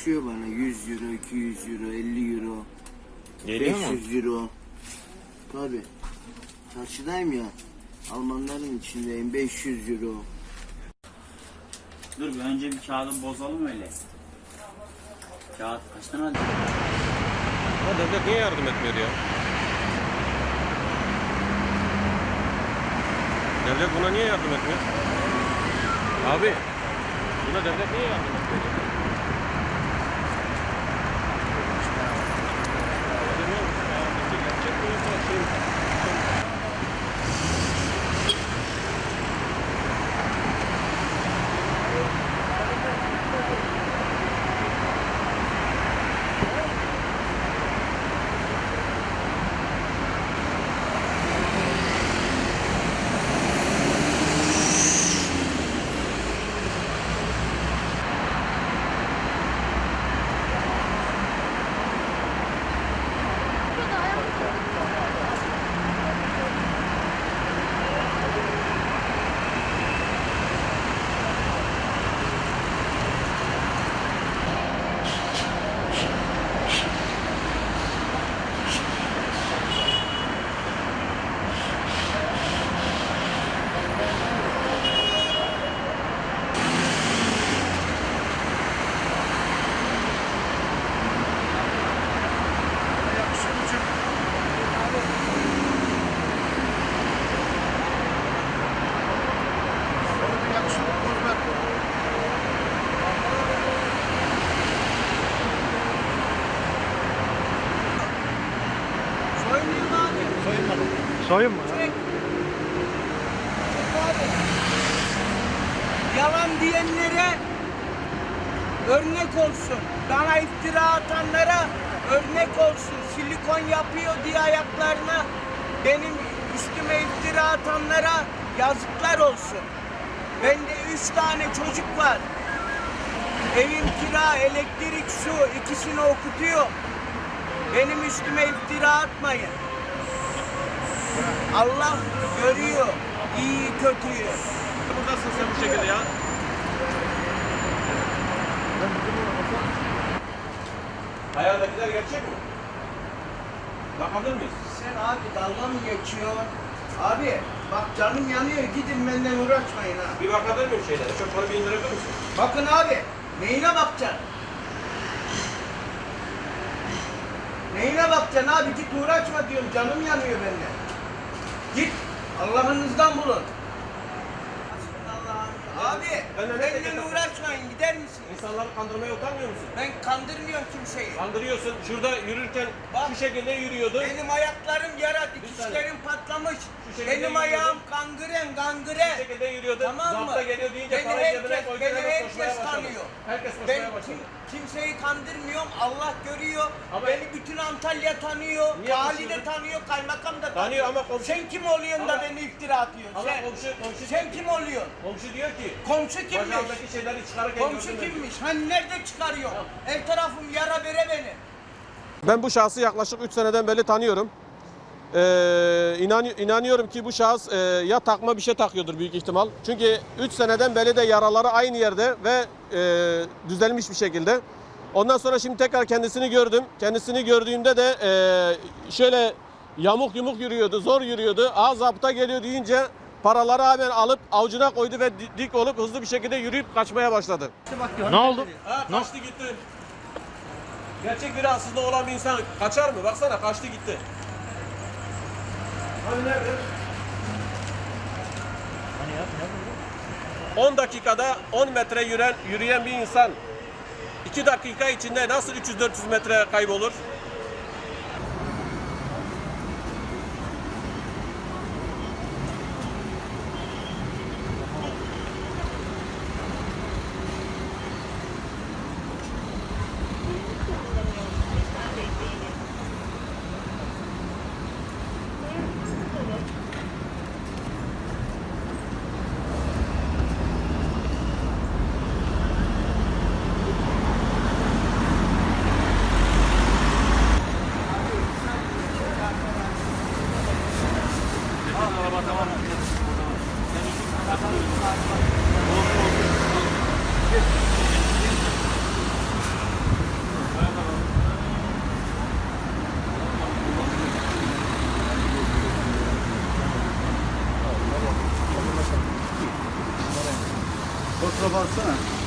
düşüyor bana 100 euro, 200 euro, 50 euro, Geliyor mu? 500 euro. Tabi. Çarşıdayım ya. Almanların içindeyim 500 euro. Dur bir önce bir kağıdı bozalım öyle. Kağıt kaç tane aldık? Ha devlet niye yardım etmiyor ya? Devlet buna niye yardım etmiyor? Abi, buna devlet niye yardım etmiyor? ya? Bilmiyorum, ya, peki gerçek mi yoksa şey mi? Soyunayım abi. Soyun mu? Çek. Yalan diyenlere örnek olsun. Bana iftira atanlara örnek olsun. Silikon yapıyor diye ayaklarına benim üstüme iftira atanlara yazıklar olsun. Bende üç tane çocuk var. Evim kira, elektrik, su ikisini okutuyor. Benim üstüme iftira atmayın. Allah görüyor iyi kötüyü. Buradasın sen bu şekilde ya. Hayaldakiler gerçek mi? Bakabilir miyiz? Sen abi dalga mı geçiyorsun? Abi bak canım yanıyor gidin benden uğraşmayın ha. Bir bakabilir miyim şeylere? Çöpleri bir indirebilir misin? Bakın abi neyine bakacaksın? Neyine bakacaksın abi git uğraşma diyorum canım yanıyor benden. Git Allah'ınızdan bulun. Abi Ben benden dedim? uğraşmayın gider misin? İnsanları kandırmaya utanmıyor musun? Ben kandırmıyorum kimseyi. Kandırıyorsun. Şurada yürürken Bak. şu şekilde yürüyordun. Benim ayaklarım dikişlerim patlamış. Şu Benim ayağım kangren, gangren. Bu şekilde yürüyordun. Tamam mı? Zapta geliyor deyince Beni parayı herkes, koydun beni herkes tanıyor. Herkes Ben koşmaya başladı. kim, kimseyi kandırmıyorum. Allah görüyor. Ama- beni bütün Antalya tanıyor. Niye Vali de tanıyor, kaymakam da tanıyor. Tanıyor ama komşu- Sen kim oluyorsun da Ama- beni iftira atıyorsun? Ama sen, komşu, komşu, sen kim oluyorsun? komşu diyor ki Komşu kimmiş? bacağındaki şeyleri çıkarırken Komşu ben. kimmiş? Hani nerede çıkarıyor? Her tarafım yara bere beni. Ben bu şahsı yaklaşık 3 seneden beri tanıyorum. Ee, inan, inanıyorum ki bu şahıs e, ya takma bir şey takıyordur büyük ihtimal. Çünkü 3 seneden beri de yaraları aynı yerde ve e, düzelmiş bir şekilde. Ondan sonra şimdi tekrar kendisini gördüm. Kendisini gördüğümde de e, şöyle yamuk yumuk yürüyordu, zor yürüyordu. Ağız zapta geliyor deyince paraları hemen alıp avucuna koydu ve di- dik olup hızlı bir şekilde yürüyüp kaçmaya başladı. Ne oldu? Ha kaçtı gitti. Gerçek bir rahatsızlığı olan bir insan kaçar mı? Baksana kaçtı gitti. Hani nerede? 10 dakikada 10 metre yürüyen, yürüyen bir insan 2 dakika içinde nasıl 300-400 metre kaybolur? Kontrol baksana.